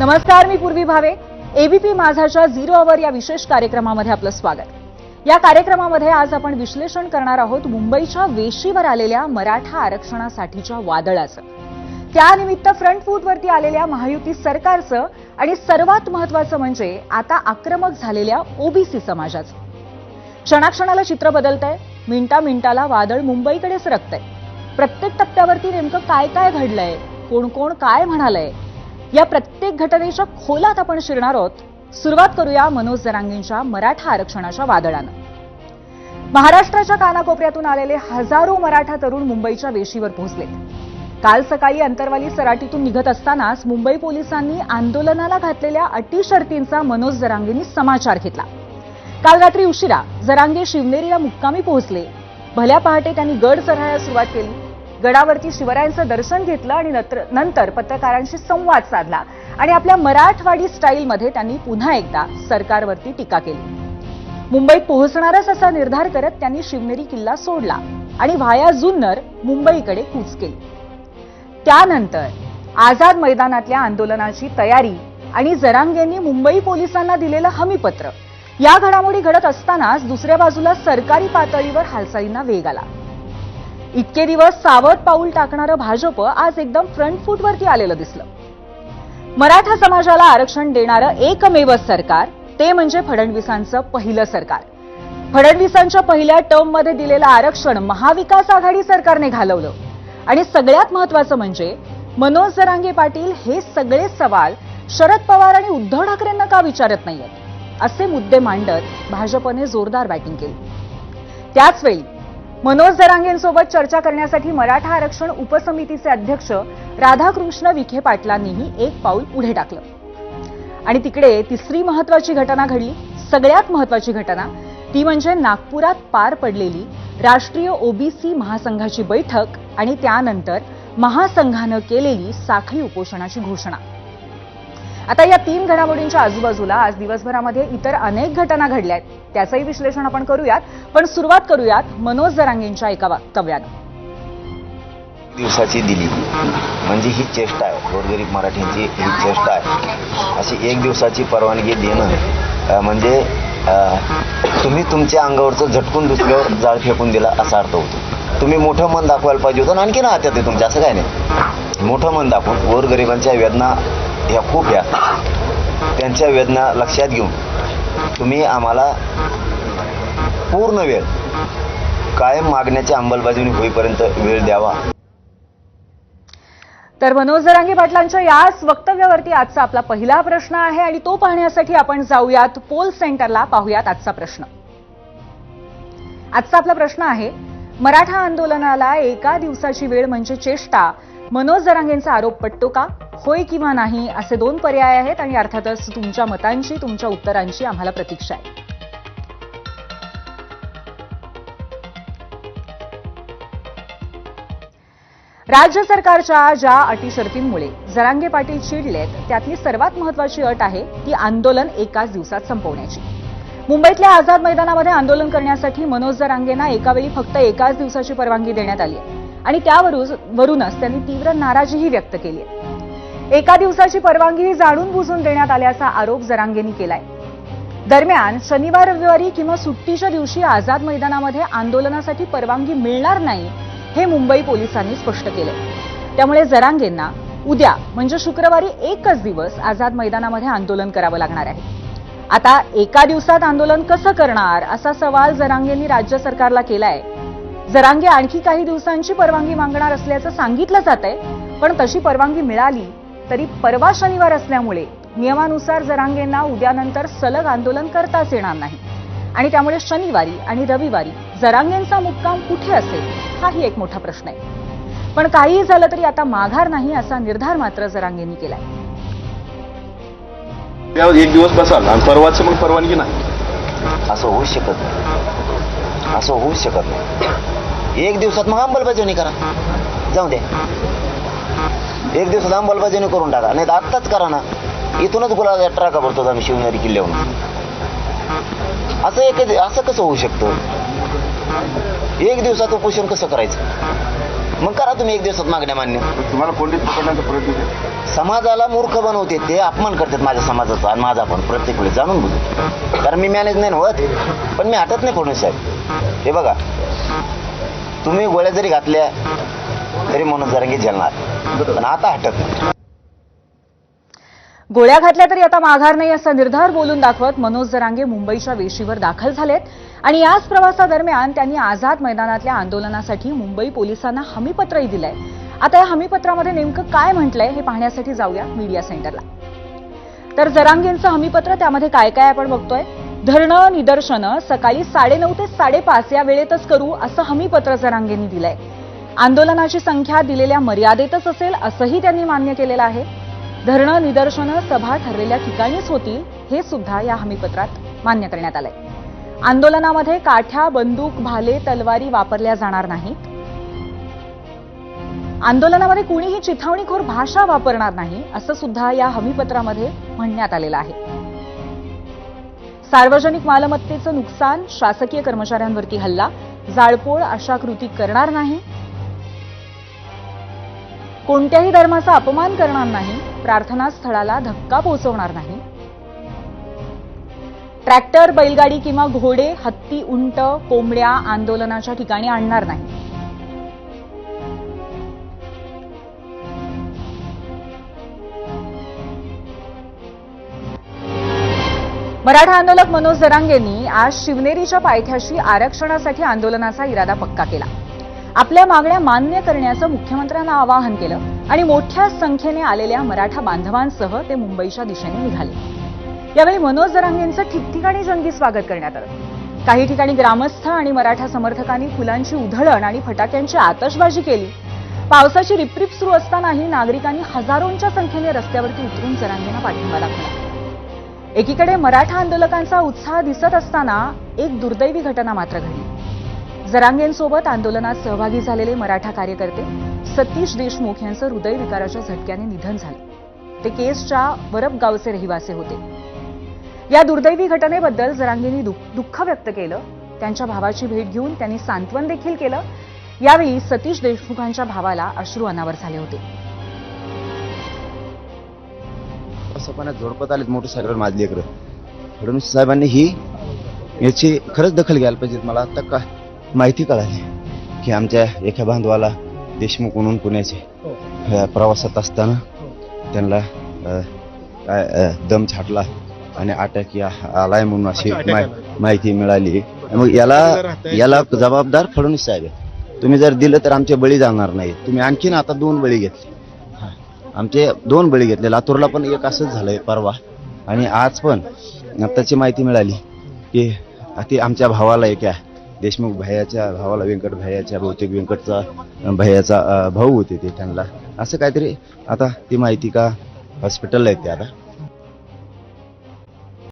नमस्कार मी पूर्वी भावे. एबीपी माझाच्या झिरो अवर या विशेष कार्यक्रमामध्ये आपलं स्वागत. या कार्यक्रमामध्ये आज आपण विश्लेषण करणार आहोत मुंबईच्या वेशीवर आलेल्या मराठा आरक्षणासाठीच्या वादळाचं. त्यानिमित्त फ्रंट फूटवरती आलेल्या महायुती सरकारचं आणि सर्वात महत्वाचं म्हणजे आता आक्रमक झालेल्या ओबीसी समाजाचं. क्षणाक्षणाला चित्र बदलतंय मिनटा मिनटाला वादळ मुंबईकडे सरकतंय प्रत्येक टप्प्यावरती नेमकं काय काय घडलंय कोण कोण काय म्हणालंय या प्रत्येक घटनेच्या खोलात आपण शिरणार आहोत. सुरुवात करूया मनोज जरांगेंच्या मराठा आरक्षणाच्या वादळानं. महाराष्ट्राच्या कानाकोपऱ्यातून आलेले हजारो मराठा तरुण मुंबईच्या वेशीवर पोहोचले. काल सकाळी अंतरवाली सराटीतून निघत असतानाच मुंबई पोलिसांनी आंदोलनाला घातलेल्या अटी शर्तींचा मनोज जरांगेंनी समाचार घेतला. काल रात्री उशिरा जरांगे शिवनेरीला मुक्कामी पोहोचले. भल्या पहाटे त्यांनी गड चढायला सुरुवात केली. गडावरती शिवरायांचं दर्शन घेतलं आणि नंतर- नंतर पत्रकारांशी संवाद साधला. आणि आपल्या मराठवाडी स्टाईलमध्ये त्यांनी पुन्हा एकदा सरकारवरती टीका केली. मुंबईत पोहोचणारच असा निर्धार करत त्यांनी शिवनेरी किल्ला सोडला आणि व्हाया जुन्नर मुंबईकडे कूच केली. त्यानंतर आझाद मैदानातल्या आंदोलनाची तयारी आणि जरांगेंनी मुंबई पोलिसांना दिलेलं हमीपत्र. या घडामोडी घडत असतानाच दुसऱ्या बाजूला सरकारी पातळीवर हालचालींना वेग आला. इतके दिवस सावध पाऊल टाकणारं भाजप आज एकदम फ्रंट फूटवरती आलेलं दिसलं. मराठा समाजाला आरक्षण देणारं एकमेव सरकार ते म्हणजे फडणवीसांचं पहिलं सरकार. फडणवीसांच्या पहिल्या टर्ममध्ये दिलेलं आरक्षण महाविकास आघाडी सरकारने घालवलं. आणि सगळ्यात महत्वाचं म्हणजे मनोज जरांगे पाटील हे सगळे सवाल शरद पवार आणि उद्धव ठाकरेंना का विचारत नाहीयेत? असे मुद्दे मांडत भाजपने जोरदार बॅटिंग केली. त्याचवेळी मनोज दरांगेंसोबत चर्चा करण्यासाठी मराठा आरक्षण उपसमितीचे अध्यक्ष राधाकृष्ण विखे पाटलांनीही एक पाऊल पुढे टाकलं. आणि तिकडे तिसरी महत्वाची घटना घडली. सगळ्यात महत्वाची घटना ती म्हणजे नागपुरात पार पडलेली राष्ट्रीय ओबीसी महासंघाची बैठक आणि त्यानंतर महासंघानं केलेली साखळी उपोषणाची घोषणा. आता या तीन घडामोडींच्या आजूबाजूला आज दिवसभरामध्ये इतर अनेक घटना घडल्या आहेत. त्याचंही विश्लेषण आपण करूयात. पण सुरुवात करूयात मनोज जरांगेंच्या एका वक्तव्यानं दिवसाची दिली. म्हणजे ही चेष्टा आहे. गोरगरीब मराठींची ही चेष्टा आहे. अशी एक दिवसाची परवानगी देणं म्हणजे तुम्ही तुमच्या अंगावरचं झटकून दुसऱ्यावर जाळ फेकून दिला असा अर्थ होतो. तुम्ही मोठं मन दाखवायला पाहिजे होतं आणखी ना हात्यात आहे तुमच्या असं काय नाही. मोठं मन दाखवून गोरगरिबांच्या वेदना ह्या खूप ह्या. त्यांच्या वेदना लक्षात घेऊन तुम्ही आम्हाला पूर्ण वेळ कायम मागण्याच्या अंमलबजावणी होईपर्यंत वेळ द्यावा. तर मनोज जरांगे पाटलांच्या याच वक्तव्यावरती आजचा आपला पहिला प्रश्न आहे आणि तो पाहण्यासाठी आपण जाऊयात पोल सेंटरला पाहूयात आजचा प्रश्न. आजचा आपला प्रश्न आहे मराठा आंदोलनाला एका दिवसाची वेळ म्हणजे चेष्टा. मनोज जरांगेंचा आरोप पटतो का? होय किंवा नाही असे दोन पर्याय आहेत आणि अर्थातच तुमच्या मतांची तुमच्या उत्तरांची आम्हाला प्रतीक्षा आहे. राज्य सरकारच्या ज्या अटी शर्तींमुळे जरांगे पाटील चिडलेत त्यातली सर्वात महत्वाची अट आहे ती आंदोलन एकाच दिवसात संपवण्याची. मुंबईतल्या आझाद मैदानामध्ये आंदोलन करण्यासाठी मनोज जरांगेंना एकावेळी फक्त एकाच दिवसाची परवानगी देण्यात आली आहे. आणि त्यावरून वरूनच त्यांनी तीव्र नाराजीही व्यक्त केली आहे. एका दिवसाची परवानगी जाणून बुजून देण्यात आल्याचा आरोप जरांगेंनी केलाय. दरम्यान शनिवार रविवारी किंवा सुट्टीच्या दिवशी आझाद मैदानामध्ये आंदोलनासाठी परवानगी मिळणार नाही हे मुंबई पोलिसांनी स्पष्ट केले त्यामुळे जरांगेंना उद्या म्हणजे शुक्रवारी एकच दिवस आझाद मैदानामध्ये आंदोलन करावं लागणार आहे. आता एका दिवसात आंदोलन कसं करणार असा सवाल जरांगेंनी राज्य सरकारला केलाय. जरांगे आणखी काही दिवसांची परवानगी मागणार असल्याचं सांगितलं जात आहे पण तशी परवानगी मिळाली तरी परवा शनिवार असल्यामुळे नियमानुसार जरांगेंना उद्यानंतर सलग आंदोलन करताच येणार नाही. आणि त्यामुळे शनिवारी आणि रविवारी जरांगेंचा मुक्काम कुठे असेल हाही एक मोठा प्रश्न आहे. पण काहीही झालं तरी आता माघार नाही असा निर्धार मात्र जरांगेंनी केलाय. एक दिवस बसाल आणि परवाच मग परवानगी नाही. असं होऊच शकत नाही. असं होऊच शकत नाही. एक दिवसात मग अंमलबजावणी करा. जाऊ द्या एक दिवसात अंमलबजावणी करून टाका. नाही तर आत्ताच करा ना. इथूनच गुलाब ट्राका भरतो आम्ही शिवनेरी किल्ल्याहून. असं एक असं कसं होऊ शकतं? एक दिवसात उपोषण कसं करायचं? मग करा तुम्ही एक दिवसात मागण्या मान्य. तुम्हाला कोणतीच पकडण्याचा प्रयत्न समाजाला मूर्ख बनवते ते अपमान करतात माझ्या समाजाचा आणि माझा पण प्रत्येक वेळी जाणून बुजून कारण मी मॅनेज नाही होत पण मी हटत नाही फडणवीस साहेब. हे बघा. तुम्ही गोळ्या जरी घातल्या तरी म्हणून जरंगे जलणार पण आता हटत नाही. गोळ्या घातल्या तरी आता माघार नाही असा निर्धार बोलून दाखवत मनोज जरांगे मुंबईच्या वेशीवर दाखल झालेत. आणि याच प्रवासादरम्यान त्यांनी आझाद मैदानातल्या आंदोलनासाठी मुंबई पोलिसांना हमीपत्रही दिलंय. आता या हमीपत्रामध्ये नेमकं काय म्हटलंय हे पाहण्यासाठी जाऊया मीडिया सेंटरला. तर जरांगेंचं हमीपत्र त्यामध्ये काय काय आपण बघतोय? धरणं निदर्शनं सकाळी साडेनऊ ते साडेपाच या वेळेतच करू असं हमीपत्र जरांगेंनी दिलंय. आंदोलनाची संख्या दिलेल्या मर्यादेतच असेल असंही त्यांनी मान्य केलेलं आहे. धरणं निदर्शनं सभा ठरलेल्या ठिकाणीच होतील हे सुद्धा या हमीपत्रात मान्य करण्यात आलंय. आंदोलनामध्ये काठ्या बंदूक भाले तलवारी वापरल्या जाणार नाहीत. आंदोलनामध्ये कुणीही चिथावणीखोर भाषा वापरणार नाही असं सुद्धा या हमीपत्रामध्ये म्हणण्यात आलेलं आहे. सार्वजनिक मालमत्तेचं नुकसान शासकीय कर्मचाऱ्यांवरती हल्ला जाळपोळ अशा कृती करणार नाही कोणत्याही धर्माचा अपमान करणार नाही प्रार्थना स्थळाला धक्का पोहोचवणार नाही. ट्रॅक्टर बैलगाडी किंवा घोडे हत्ती उंट कोंबड्या आंदोलनाच्या ठिकाणी आणणार नाही. मराठा आंदोलक मनोज जरांगेंनी आज शिवनेरीच्या पायथ्याशी आरक्षणासाठी आंदोलनाचा इरादा पक्का केला. आपल्या मागण्या मान्य करण्याचं मुख्यमंत्र्यांना आवाहन केलं आणि मोठ्या संख्येने आलेल्या मराठा बांधवांसह ते मुंबईच्या दिशेने निघाले. यावेळी मनोज जरांगेंचं ठिकठिकाणी जंगी स्वागत करण्यात आलं. काही ठिकाणी ग्रामस्थ आणि मराठा समर्थकांनी फुलांची उधळण आणि फटाक्यांची आतषबाजी केली. पावसाची रिपरिप सुरू असतानाही नागरिकांनी हजारोंच्या संख्येने रस्त्यावरती उतरून जरांगेंना पाठिंबा दाखवला. एकीकडे मराठा आंदोलकांचा उत्साह दिसत असताना एक दुर्दैवी घटना मात्र घडली. जरांगेंसोबत आंदोलनात सहभागी झालेले मराठा कार्यकर्ते सतीश देशमुख यांचं हृदयविकाराच्या झटक्याने निधन झालं. ते केसच्या वरपगावचे रहिवासी होते. या दुर्दैवी घटनेबद्दल जरांगेंनी दुःख दुःख व्यक्त केलं. त्यांच्या भावाची भेट घेऊन त्यांनी सांत्वन देखील केलं. यावेळी सतीश देशमुखांच्या भावाला अश्रू अनावर झाले होते. असं झोडपत आलेत मोटरसायकल माझली फडणवीस साहेबांनी ही याची खरंच दखल घ्यायला पाहिजे मला. आता का माहिती कळाली की आमच्या एका बांधवाला देशमुख म्हणून पुण्याचे. अ, प्रवासात असताना त्यांना दम छाटला आणि अटॅक या आलाय म्हणून अशी माहि- माहिती मिळाली. मग याला याला जबाबदार फडणवीस साहेब आहे तुम्ही जर दिलं तर आमचे बळी जाणार नाही. तुम्ही आणखीन आता दोन बळी घेतले. आमचे दोन बळी घेतले. लातूरला पण एक असंच झालंय परवा. आणि आज पण आत्ताची माहिती मिळाली की ती आमच्या भावाला एक आहे. देशमुख भैयाच्या भावाला व्यंकट भैयाच्या बहुतेक व्यंकटचा भैयाचा भाऊ होते ते त्यांना असं काहीतरी आता ती माहिती का हॉस्पिटलला येते आता.